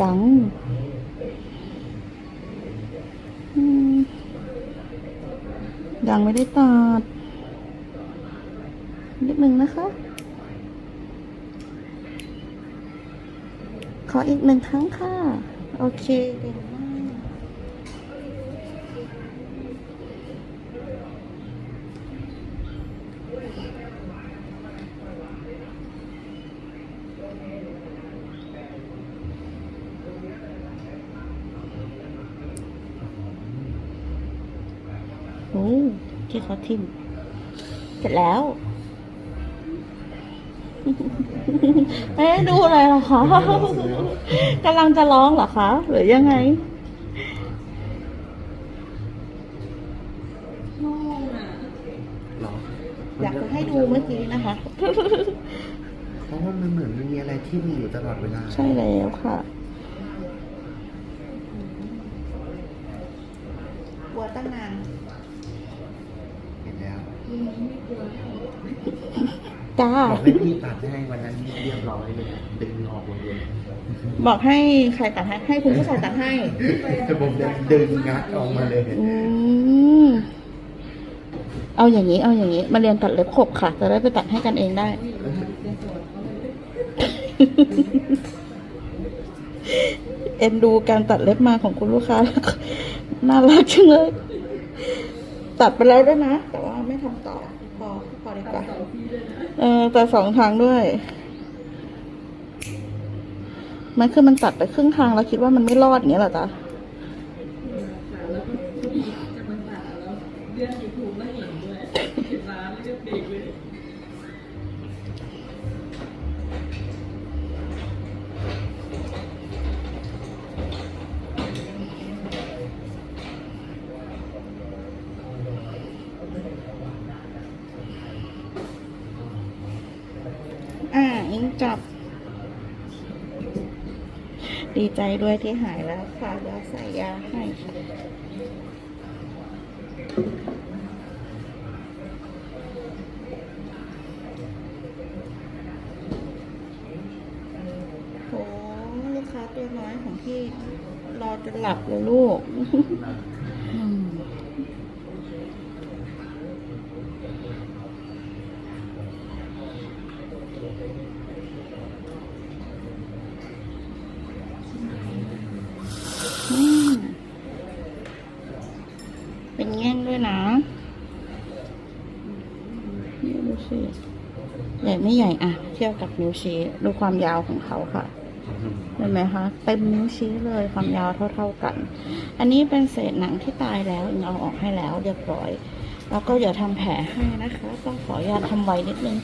ดังดังไม่ได้ตัดนิดนึงนะคะ ขออีกหนึ่งครั้งค่ะ โอเค เก่งมากโอ้ที่เขาทิมเสร็จแล้วเอ๊ะดูอะไรเหรอคะกำลังจะร้องเหรอคะ หรือยังไงหรออยากจะให้ดูเมื่อกี้นะคะเพราะว่ามันเหมือนมันมีอะไรที่มีอยู่ตลอดเวลา ใช่แล้วค่ะกลัวตั้งนานเห็นแล้ว จ้าบอกให้พี่ตัดให้วันนั้นเรียบร้อยเลยดึงออกหมดเลยบอกให้ใครตัดให้ให้คุณผู้ชายตัดให้แต่ผมจะดึงงัดออกมาเลยอืมเอาอย่างนี้ เอาอย่างนี้ มาเรียนตัดเล็บขบค่ะ จะได้ไปตัดให้กันเองได้ เอ็นดูการตัดเล็บมาของคุณลูกค้าแล้วก็น่ารักจังเลย ตัดไปแล้วด้วยนะ แต่ว่าไม่ทำต่อ พอพอดีกว่าเออแต่สองทางด้วย มันคือมันตัดไปครึ่งทางแล้วคิดว่ามันไม่รอดอย่างเงี้ยเหรอจ๊ะอ่า อ่าอิงจับ ดีใจด้วยที่หายแล้วค่ะเดี๋ยวใส่ยาให้โหลูกค้าตัวน้อยของพี่รอจนหลับเลยลูก อืม อืม เป็นแง่งด้วยนะนี่ดูสิใหญ่ไม่ใหญ่อะเทียบกับนิ้วชี้ดูความยาวของเขาค่ะเห็นไหมคะเต็มนิ้วชี้เลยความยาวเท่า ๆกัน อันนี้เป็นเศษหนังที่ตายแล้วเอาออกให้แล้วเรียบร้อย แล้วก็เดี๋ยวทำแผลให้นะคะ ต้องขออนุญาตทำไว้นิดนึง